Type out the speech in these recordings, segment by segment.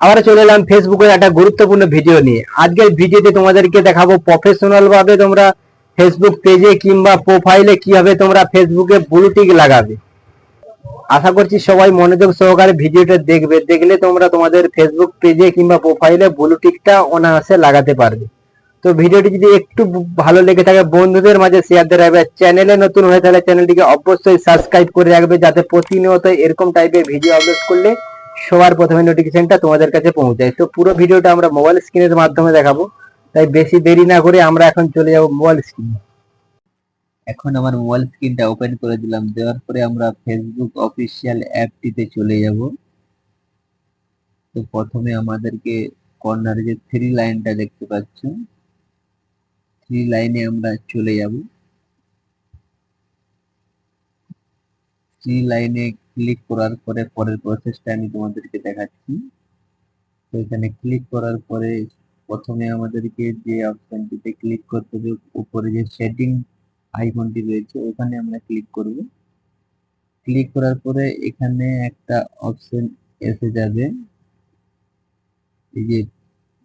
আবার চলে এলাম ফেসবুকের একটা গুরুত্বপূর্ণ ভিডিও নিয়ে। আজকের ভিডিওতে তোমাদেরকে দেখাবো প্রফেশনাল ভাবে তোমরা ফেসবুক পেজে কিংবা প্রোফাইলে কীভাবে তোমরা ফেসবুকে ব্লুটিক লাগাবে। আশা করছি সবাই মনোযোগ সহকারে ভিডিওটা দেখবে। দেখলে তোমরা তোমাদের ফেসবুক পেজে কিংবা প্রোফাইলে ব্লুটিকটা অনায়াসে লাগাতে পারবে। তো ভিডিওটি যদি একটু ভালো লেগে থাকে, বন্ধুদের মাঝে শেয়ার দিয়ে রাখবে। চ্যানেলে নতুন হয়ে তাহলে চ্যানেলটিকে অবশ্যই সাবস্ক্রাইব করে রাখবে, যাতে প্রতিনিয়ত এরকম টাইপের ভিডিও আপলোড করলে সবার প্রথমে নোটিফিকেশনটা তোমাদের কাছে পৌঁছায় তো পুরো ভিডিওটা আমরা মোবাইল স্ক্রিনের মাধ্যমে দেখাবো। তাই বেশি দেরি না করে আমরা এখন চলে যাব মোবাইল স্ক্রিনে এখন আমার মোবাইল স্ক্রিনটা ওপেন করে দিলাম। দেওয়ার পরে আমরা ফেসবুক অফিসিয়াল অ্যাপটিতে চলে যাব। তো প্রথমে আমাদেরকে কর্নারে যে থ্রি লাইনটা দেখতে পাচ্ছ। থ্রি লাইনে আমরা চলে যাব। থ্রি লাইনে ক্লিক করার পরে পরের প্রসেসটা আমি তোমাদেরকে দেখাচ্ছি। তো এখানে ক্লিক করার পরে প্রথমে আমাদেরকে যে অপশনটিতে ক্লিক করতে হবে, উপরে যে সেটিং আইকনটি রয়েছে, ওখানে আমরা ক্লিক করব। ক্লিক করার পরে এখানে একটা অপশন এসে যাবে। এই যে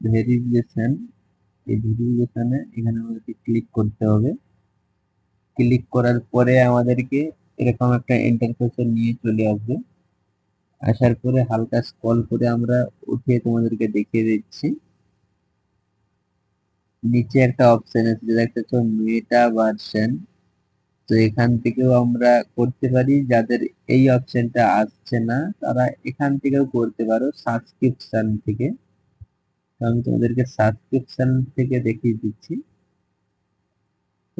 ভেরিফিকেশন এই ভেরিফিকেশনে এখানে আমাদেরকে ক্লিক করতে হবে। ক্লিক করার পরে আমাদেরকে এরকম একটা ইন্টারফেসে নিয়ে চলে আসবে। আসার পরে হালকা স্ক্রল করে আমরা উঠিয়ে তোমাদেরকে দেখিয়ে দিচ্ছি। নিচে একটা অপশন আছে, যেটা একটা হচ্ছে মেটা ভার্সন তো এখান থেকেও আমরা করতে পারি, যাদের এই অপশনটা আসছে না, তারা এখান থেকেও করতে পারো সাবস্ক্রিপশন থেকে। আমি তোমাদেরকে সাবস্ক্রিপশন থেকে দেখিয়ে দিচ্ছি।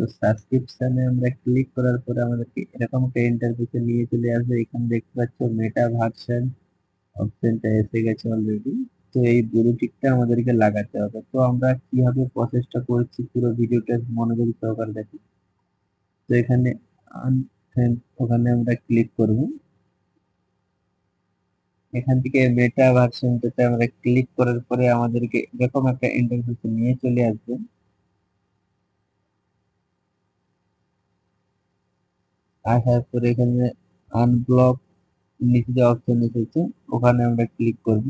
তো সাবস্ক্রিপশনে আমরা ক্লিক করার পরে আমাদেরকে এরকম একটা ইন্টারফেসে নিয়ে চলে আসবে। এখানে দেখতে পাচ্ছ মেটা ভার্সন অপশনটা এসে গেছে অলরেডি তো এই ব্লুটিকটা আমাদেরকে লাগাতে হবে। তো আমরা কীভাবে প্রসেসটা করছি পুরো ভিডিওটা মনোযোগ সহকারে দেখি। তো এখানে ওখানে আমরা ক্লিক করব। এখান থেকে মেটা ভার্সনটাতে আমরা ক্লিক করার পরে আমাদেরকে এরকম একটা ইন্টারফেসে নিয়ে চলে আসবে। আসার পরে এখানে আনব্লক নিচে যে অপশন এসেছে, ওখানে আমরা ক্লিক করব।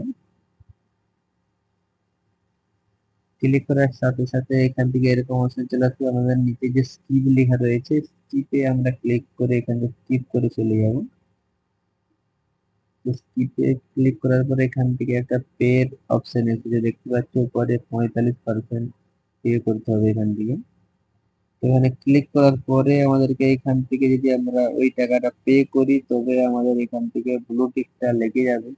ক্লিক করার সাথে সাথে এখান থেকে এরকম অপশন চলে আসবে। আমাদের নিচে যে স্কিপ লেখা রয়েছে স্কিপে আমরা ক্লিক করে এখানে স্কিপ করে চলে যাব। স্কিপে ক্লিক করার পরে এখান থেকে একটা পের অপশন এসেছে, দেখতে পাচ্ছ, উপরে পঁয়তাল্লিশ পার্সেন্ট পে করতে হবে এখান থেকে। এখানে ক্লিক করার পরে আমাদেরকে এখান থেকে যদি আমরা ওই টাকাটা পে করি, তবে আমাদের এখান থেকে ব্লু টিকটা লেগে যাবে।